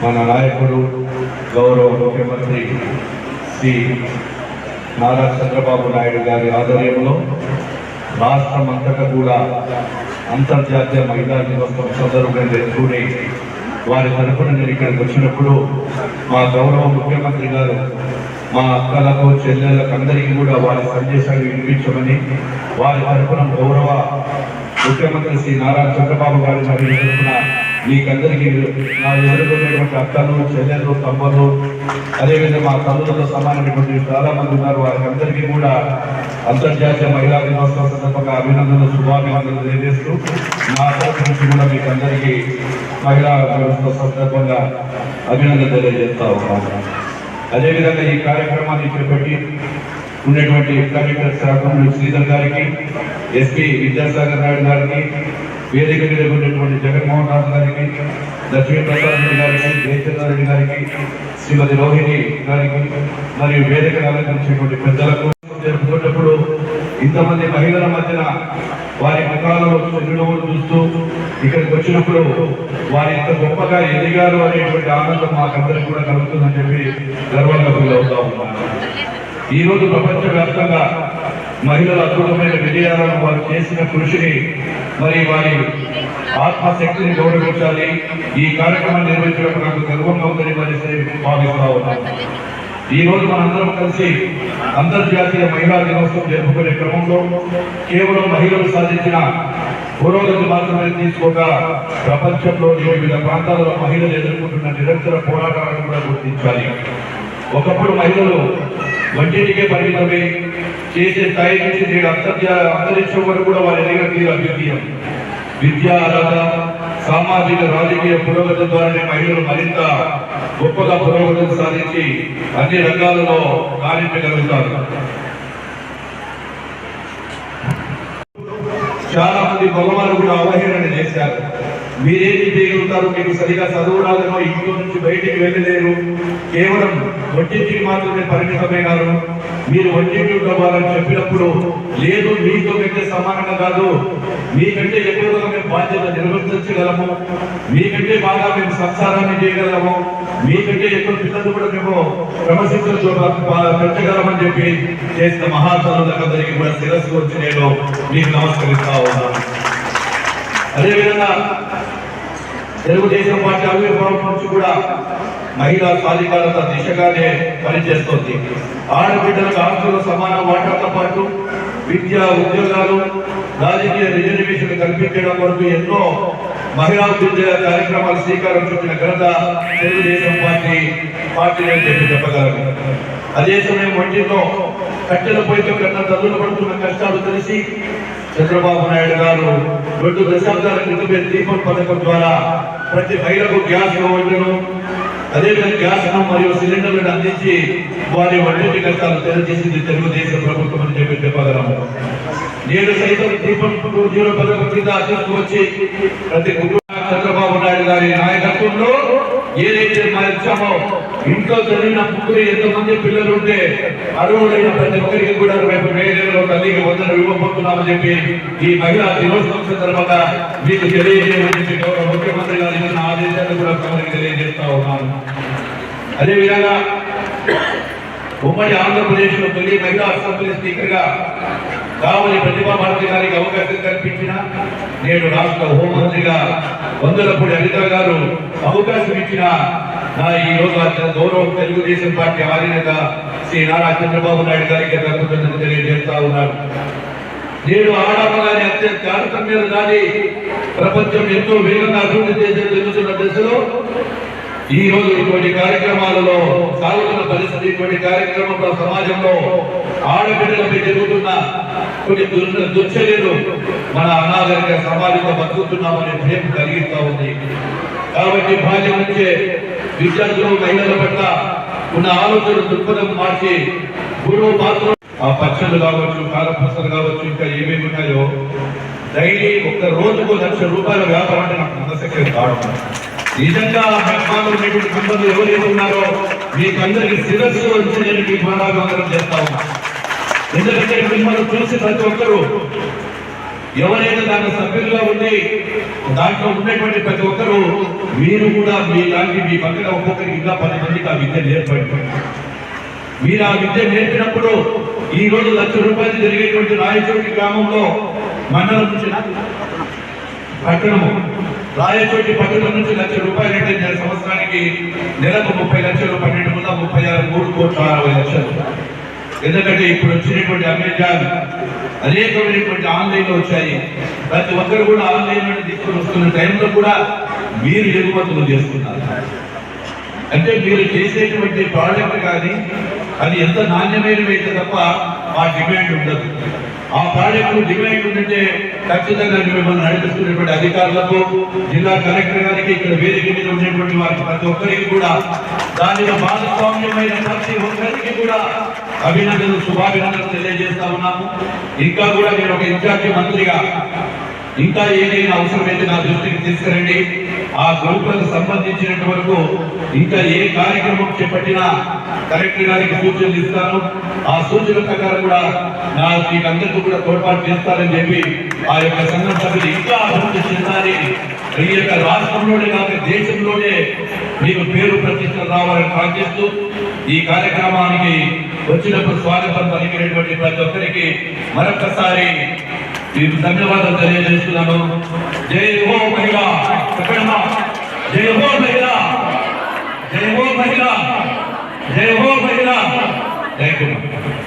మన నాయకుడు గౌరవ ముఖ్యమంత్రి శ్రీ నారా చంద్రబాబు నాయుడు గారి ఆధ్వర్యంలో రాష్ట్రం అంతటా కూడా అంతర్జాతీయ మహిళా దినోత్సవం సందర్భంగా జరుపుకుని వారి తరఫున నేను ఇక్కడికి వచ్చినప్పుడు మా గౌరవ ముఖ్యమంత్రి గారు మా అక్కలకు చెల్లెళ్ళకు అందరికీ కూడా వారి సందేశాలు వినిపించమని వారి తరఫున గౌరవ ముఖ్యమంత్రి శ్రీ నారా చంద్రబాబు గారి మరి మీకందరికీ నా ఎదుర్కొన్నటువంటి అక్కలు చెల్లెలు తమ్ములు అదేవిధంగా మా తల్లులతో సమానమైనటువంటి చాలా మంది ఉన్నారు. వారికి అందరికీ కూడా అంతర్జాతీయ మహిళా దినోత్సవం సందర్భంగా అభినందనలు శుభాభినందనలు తెలియజేస్తూ నా తరఫు నుంచి కూడా మీకు అందరికీ మహిళా దినోత్సవం సందర్భంగా అభినందనలు తెలియజేస్తా ఉన్నాను. అదేవిధంగా ఈ కార్యక్రమాన్ని చేపట్టి ఉన్నటువంటి కలెక్టర్ శాఖ శ్రీధర్ గారికి ఎస్పీ విద్యాసాగర్ నాయుడు గారికి వేదిక మీద ఉన్నటువంటి జగన్మోహన్ రాజు గారికి లక్ష్మీ ప్రసాద్ రెడ్డి గారికి జయచంద్ర రెడ్డి గారికి శ్రీమతి రోహిణి గారికి మరియు వేదిక అలంకరించేటువంటి పెద్దలకు జరుపుకున్నప్పుడు ఇంతమంది మహిళల మధ్యన వారి ముఖాలలో చిరునవ్వులు చూస్తూ ఇక్కడికి వచ్చినప్పుడు వారి ఇంత గొప్పగా ఎదిగారు అనేటువంటి ఆనందం మాకందరికి కూడా కలుగుతుందని చెప్పి గర్వంగా ఫీల్ అవుతా ఉన్నాను. ఈరోజు ప్రపంచవ్యాప్తంగా మహిళల అద్భుతమైన విజయాలను వారు చేసిన కృషిని మరి వారి ఆత్మశక్తిని గౌరవించాలి. ఈ కార్యక్రమాన్ని నిర్వహించడం నాకు గర్వంగా ఉందని మరి భావిస్తా ఉన్నాను. ఈ రోజు మనందరం కలిసి అంతర్జాతీయ మహిళా దినోత్సవం జరుపుకునే క్రమంలో కేవలం మహిళలు సాధించిన పురోగతి మాత్రమే తీసుకోక ప్రపంచంలో వివిధ ప్రాంతాలలో మహిళలు ఎదుర్కొంటున్న నిరంతర పోరాటాలను కూడా గుర్తించాలి. ఒకప్పుడు మహిళలు వంటింటికే పరిమితమే చేసే స్థాయి నుంచి నేడు అంతర్జా అంతరిక్షం వరకు కూడా వారి ఎదిగిన తీరు విద్య అర్హత సామాజిక రాజకీయ పురోగతి ద్వారానే మహిళలు మరింత గొప్పగా పురోగతిని సాధించి అన్ని రంగాలలో రాణించగలుగుతారు చాలా మంది మగవారు కూడా అవహేళన చేశారు. మీరేమి చేయగలుగుతారు? మీకు సరిగా చదువు రాదనో ఇంట్లో నుంచి బయటికి వెళ్ళలేరు. కేవలం వంటింటికి మాత్రమే పరిమితమైనారు మీరు వంటింటి కావాలని చెప్పినప్పుడు లేదు మీతో కంటే సమానంగా కాదు మీకంటే ఎక్కువగా మేము బాధ్యత నిర్వర్తించగలము. మీకంటే బాగా మేము సంసారాన్ని చేయగలము. మీకంటే ఎక్కువ పిల్లలు కూడా మేము క్రమశిక్షణ పెంచగలమని చెప్పి చేసిన మహాతనులందరికీ కూడా శిరస్సు వచ్చి నేను మీకు నమస్కరిస్తా ఉన్నాను. అదేవిధంగా తెలుగుదేశం పార్టీ ఆవిర్భావం నుంచి కూడా మహిళా సాధికారత దిశగానే పనిచేస్తోంది. ఆడబిడ్డలకు ఆస్తుల సమాన వాటాతో పాటు విద్య ఉద్యోగాలు రాజకీయ రిజర్వేషన్ కల్పించడం వరకు ఎన్నో మహిళా ఉద్యోగ కార్యక్రమాలు శ్రీకారం చుట్టిన ఘనత తెలుగుదేశం పార్టీ పార్టీ అని చెప్పి చెప్పగలరు. అదే సమయం వంటిలో కట్టెల పొయ్యితో కన్నా తల్లులు పడుతున్న కష్టాలు తెలిసి చంద్రబాబు నాయుడు గారు రెండు దశాబ్దాల క్రితమే దీపం పథకం ద్వారా ప్రతి మహిళకు గ్యాస్ ఇవ్వడం అదేవిధంగా గ్యాస్ మరియు సిలిండర్లను అందించి వారి వంటింటి కష్టాలు తెలియజేసింది తెలుగుదేశం ప్రభుత్వం అని చెప్పి చెప్పగలము నేను సైతం దీపం జీవన పథకం కింద వచ్చి ప్రతి కుటుంబ చంద్రబాబు నాయుడు గారి నాయకత్వంలో ఏదైతే మా ఇచ్చామో ఇంట్లో చదివిన ముగ్గురు ఎంతమంది పిల్లలు ఉంటే అర్హులైన ప్రతి ఒక్కరికి కూడా రేపు మేడలో తల్లికి వందలు ఇవ్వబోతున్నామని చెప్పి ఈ మహిళా దినోత్సవం సందర్భంగా మీకు తెలియజేయమని చెప్పి గౌరవ ముఖ్యమంత్రి గారు ఇచ్చిన ఆదేశాలు కూడా ప్రజలకు తెలియజేస్తా ఉన్నాను. అదేవిధంగా ఉమ్మడి ఆంధ్రప్రదేశ్లో తొలి మహిళా అసెంబ్లీ స్పీకర్గా కావలి ప్రతిభా భారతి గారికి అవకాశం కల్పించిన నేడు రాష్ట్ర హోంమంత్రిగా వందలపూడి అనిత గారు అవకాశం ఇచ్చిన నా ఈ రోజు అత్యంత గౌరవం తెలుగుదేశం పార్టీ ఆధీనత శ్రీ నారా చంద్రబాబు నాయుడు గారికి కృతజ్ఞతలు తెలియజేస్తా ఉన్నారు నేడు ఆడమగాని అత్యంత తారతమ్యాలు దాని ప్రపంచం ఎంతో వేగంగా అభివృద్ధి చేసే తెలుస్తున్న దశలో ఈ రోజు ఇటువంటి కార్యక్రమాలలో సాగుతున్న పరిస్థితి ఇటువంటి కార్యక్రమంలో సమాజంలో ఆడబిడ్డలపై జరుగుతున్న కొన్ని దుర్- దుశ్చర్యలు మన అనాగరిక సమాజంలో బతుకుతున్నామనే భయం కలిగిస్తా ఉంది. కాబట్టి బాల్యం నుంచే విద్యార్థులు మహిళల పట్ల ఉన్న ఆలోచన దృక్పథం మార్చి గురువు పాత్ర ఆ పచ్చళ్ళు కావచ్చు కారపూసలు కావచ్చు ఇంకా ఏమేమి ఉన్నాయో డైలీ ఒక్క రోజుకు లక్ష రూపాయల వ్యాపారం అంటే నాకు నమ్మశక్యం కావడం నిజంగా ఆ వ్యాపారంలో ఉన్నటువంటి మెంబర్లు ఎవరైతే ఉన్నారో మీకు అందరికీ శిరస్సు వచ్చి నేను మీకు పాదాభివందనం చేస్తా ఉన్నా. ఎందుకంటే మిమ్మల్ని చూసి ప్రతి ఒక్కరూ ఎవరైతే దాని సభ్యులుగా ఉండి దాంట్లో ఉండేటువంటి ప్రతి ఒక్కరూ మీరు కూడా మీలాంటి మీ పక్కన ఒక్కొక్కరికి ఇంకా పది మందికి ఆ విద్య నేర్పండి. మీరు ఆ విద్య నేర్పినప్పుడు ఈ రోజు లక్ష రూపాయలు జరిగేటువంటి రాయచోటి గ్రామంలో మండలం నుంచి పట్టణము రాయచోటి పట్టణం నుంచి లక్ష రూపాయలు అంటే సంవత్సరానికి నెలకు ముప్పై లక్షలు పన్నెండు వందల ముప్పై ఆరు మూడు కోట్ల అరవై లక్షలు. ఎందుకంటే ఇప్పుడు వచ్చినటువంటి అమెజాన్ అనేకమైనటువంటి ఆన్లైన్లో వచ్చాయి. ప్రతి ఒక్కరు కూడా ఆన్లైన్ నుండి తీసుకొని వస్తున్న టైంలో కూడా మీరు ఎగుమతులు చేస్తున్నారు. అంటే మీరు చేసేటువంటి ప్రోడక్ట్ కానీ అది ఎంత నాణ్యమైనవి అయితే తప్ప ఆ డిమాండ్ ఉండదు. ఆ ప్రాజెక్టు డిమాండ్ ఉందంటే ఖచ్చితంగా మిమ్మల్ని నడిపిస్తున్నటువంటి అధికారులకు జిల్లా కలెక్టర్ గారికి ఇక్కడ వేదిక మీద ఉన్నటువంటి వారికి ప్రతి ఒక్కరికి కూడా దానిలో భాగస్వామ్యమైన ప్రతి ఒక్కరికి కూడా అభినందనలు శుభాభినందనలు తెలియజేస్తా ఉన్నాము. ఇంకా కూడా నేను ఒక ఇన్ఛార్జి మంత్రిగా ఇంకా ఏదైనా అవసరమైతే నా దృష్టికి తీసుకురండి. ఆ గ్రూపులకు సంబంధించినంత వరకు ఇంకా ఏ కార్యక్రమం చేపట్టినా కలెక్టర్ గారికి సూచనలు ఇస్తాను. ఆ సూచనల ప్రకారం కూడా నా మీకందరికీ కూడా తోడ్పాటు చేస్తానని చెప్పి ఆ యొక్క సంఘం సభ్యులు ఇంకా అభివృద్ధి చెందాలి. ఈ యొక్క రాష్ట్రంలోనే కాక దేశంలోనే మీకు పేరు ప్రతిష్ట రావాలని ప్రార్థిస్తూ ఈ కార్యక్రమానికి వచ్చినప్పుడు స్వాగతం పలికినటువంటి ప్రతి ఒక్కరికి మరొకసారి మీకు ధన్యవాదాలు తెలియజేస్తున్నాను. జై ఓ మహిళ. ఎక్కడమ్మా జై ఓ మహిళ. జై ఓ మహిళ. జై ఓ మహిళ. Thank you